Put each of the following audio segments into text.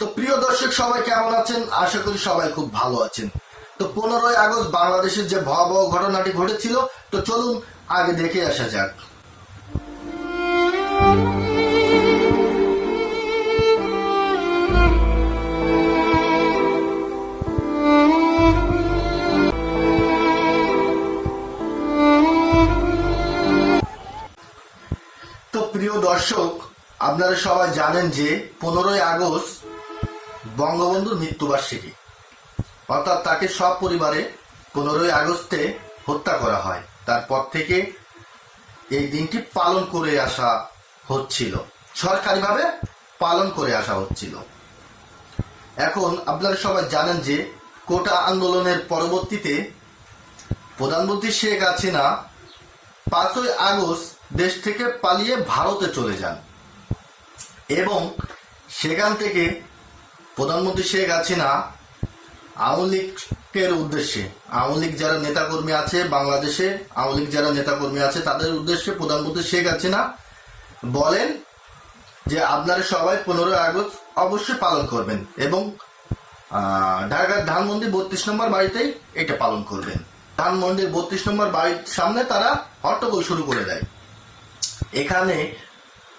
তো প্রিয় দর্শক, সবাই কেমন আছেন? আশা করি সবাই খুব ভালো আছেন। তো পনেরোই আগস্ট বাংলাদেশের যে ভয়াবহ ঘটনাটি ঘটেছিল, তো চলুন আগে দেখে আসা যাক। প্রিয় দর্শক, আপনারা সবাই জানেন যে পনেরোই আগস্ট বঙ্গবন্ধুর মৃত্যুবার্ষিকী। অর্থাৎ তাকে সব পরিবারে পনেরোই আগস্টে হত্যা করা হয়। তারপর থেকে এই দিনটি পালন করে আসা হচ্ছিল। সরকারিভাবে পালন করে আসা হচ্ছিল। এখন আপনারা সবাই জানেন যে কোটা আন্দোলনের পরবর্তীতে প্রধানমন্ত্রী শেখ হাসিনা পাঁচই আগস্ট দেশ থেকে পালিয়ে ভারতে চলে যান। এবং সেখান থেকে প্রধানমন্ত্রী শেখ হাসিনা আওয়ামী লীগের উদ্দেশ্যে, আওয়ামী লীগ যারা নেতাকর্মী আছে বাংলাদেশে, আওয়ামী লীগ যারা নেতাকর্মী আছে, তাদের উদ্দেশ্যে প্রধানমন্ত্রী শেখ হাসিনা বলেন যে আপনারা সবাই পনেরোই আগস্ট অবশ্যই পালন করবেন এবং ঢাকার ধানমন্ডি বত্রিশ নম্বর বাড়িতেই এটা পালন করবেন। ধানমন্ডির বত্রিশ নম্বর বাড়ির সামনে তারা হট্টগোল শুরু করে দেয়। এখানে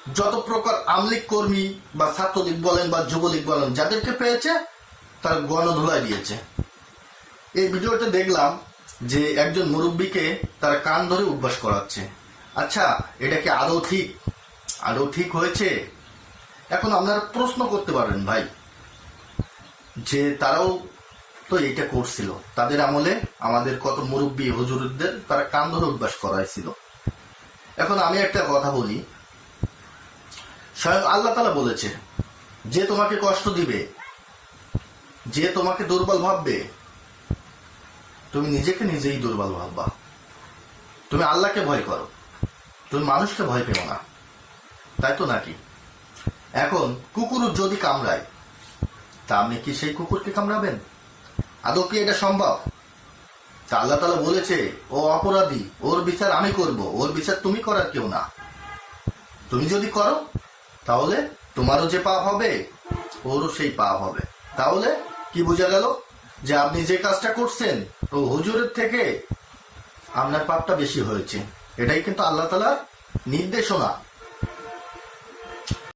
যত প্রকার আমলিক কর্মী বা ছাত্রলীগ বলেন বা যুবলীগ বলেন, যাদেরকে পেয়েছে, তার গণধুলাই দিয়েছে। এই ভিডিওতে দেখলাম যে একজন মুরব্বীকে তার কান ধরে উদ্বাস করাচ্ছে। আচ্ছা এটা কি আদৌ ঠিক? আদৌ ঠিক হয়েছে? এখন আপনারা প্রশ্ন করতে পারেন, ভাই, যে তারাও তো এটা করছিল। তাদের আমলে আমাদের কত মুরব্বী হুজুরদের তারা কান ধরে উদ্বাস করাইছিল। এখন আমি একটা কথা বলি স্বয়ং আল্লাহ তালা বলেছে, যে তোমাকে কষ্ট দিবে, যে তোমাকে দুর্বল ভাববে, তুমি নিজেকে নিজেই দুর্বল ভাববা। তুমি আল্লাহকে ভয় করো, তুমি মানুষকে ভয় পেও না। তাই তো নাকি? এখন কুকুর যদি কামড়ায়, তা আপনি কি সেই কুকুরকে কামড়াবেন? আদৌ কি এটা সম্ভব? তা আল্লাহ তালা বলেছে, ও অপরাধী, ওর বিচার আমি করব, ওর বিচার তুমি করার কেউ না। তুমি যদি করো তাহলে তোমারও যে পাপ হবে, ওরও সেই পাপ হবে। তাহলে কি বোঝা গেল? যে আপনি যে কাজটা করছেন তো হুজুরের থেকে আপনার পাপটা বেশি হয়েছে। এটাই কিন্তু আল্লাহ তালার নির্দেশনা।